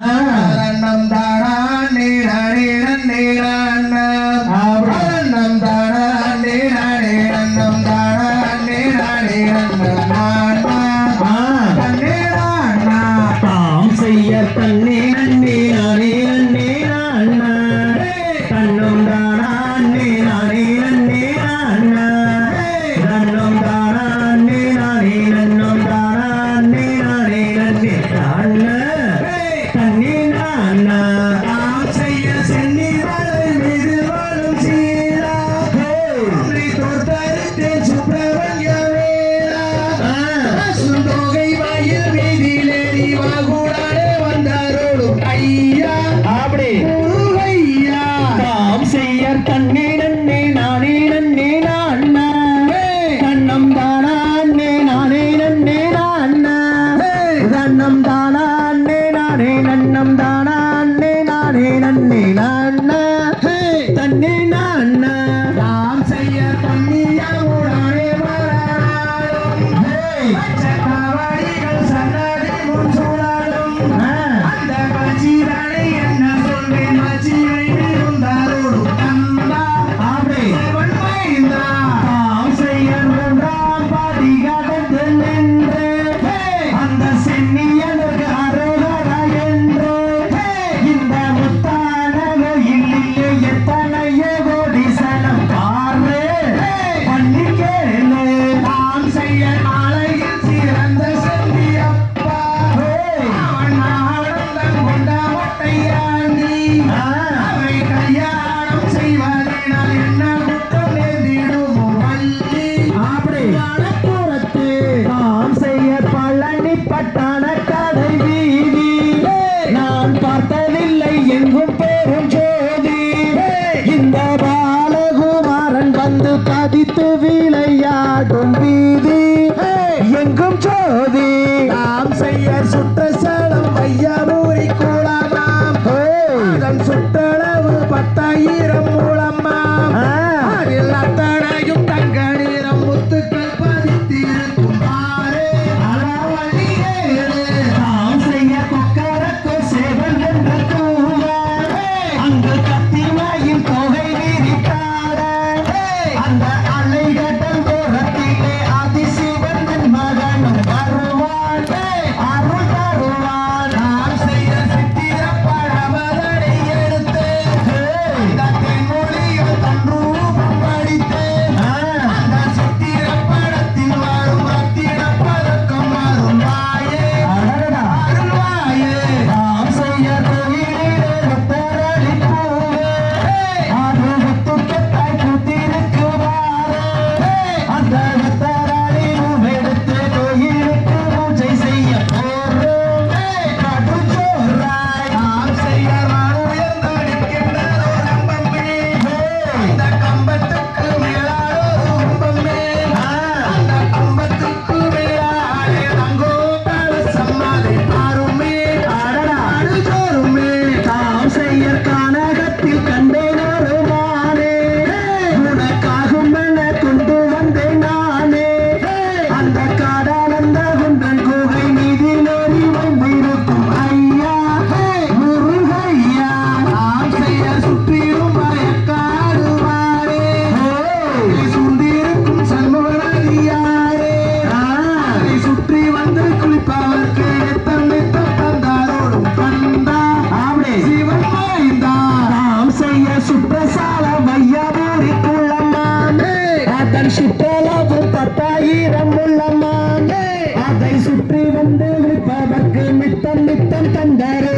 ஆரண்டம் தானா நீராடிடன் நீராண்ணா ஆரண்டம் தானா நீராடிடன்னம் தானா நீராடிடன்னம் தாம் செய்ய தன் வண்ணம்தான் பார்த்ததில்லை எங்கும் பேரும் ஜோதி. இந்த பாலகுமாரன் வந்து பதித்து விளையாடும் வீதி. எங்கும் ஜோதி நாம் செய்ய சுற்ற and that I live. சுற்றலாவும் பத்தாயிரம் உள்ளமானே அதை சுற்றி வந்து விற்பதற்கு மித்தம் மித்தம் தந்தரே.